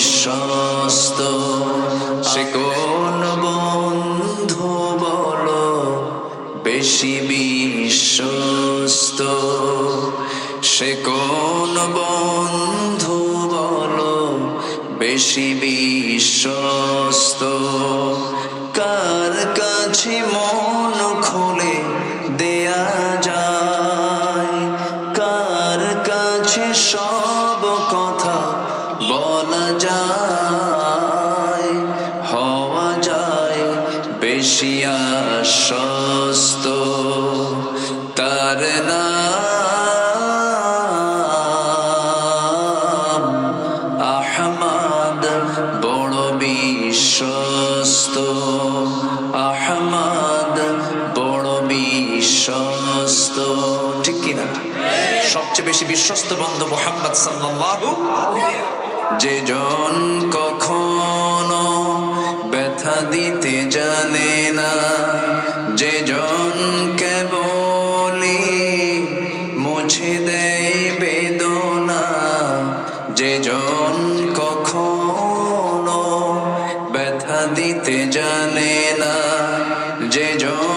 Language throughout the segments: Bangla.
বিশ্বস্ত। সে কোন বন্ধু বলো, বেশি বিশ্বস্ত। সে কোন বন্ধু বলো, বেশি বিশ্বস্ত। কার কাছে মন আহমদ বড় বিশ্বস্ত। ঠিক কিনা? সবচেয়ে বেশি বিশ্বস্ত বন্ধু মোহাম্মদ সাল্লাল্লাহু যে জন কখনো ব্যথা দিতে জানে না, যে জন কেবলি মুছে দেয় বেদনা, যে জন কখনো ব্যথা দিতে জানে না।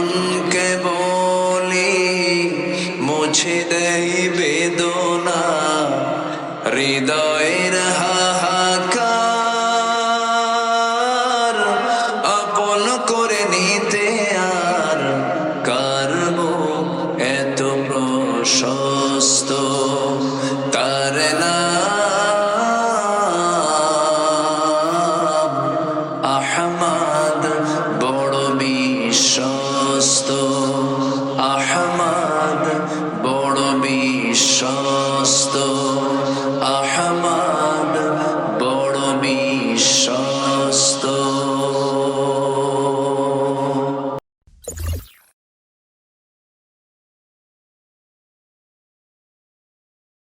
জন কেবলি মুছে দেয় বেদনা হৃদয়ের হাহাকার আপন করে নিতে আর কারব এত প্রশস্ত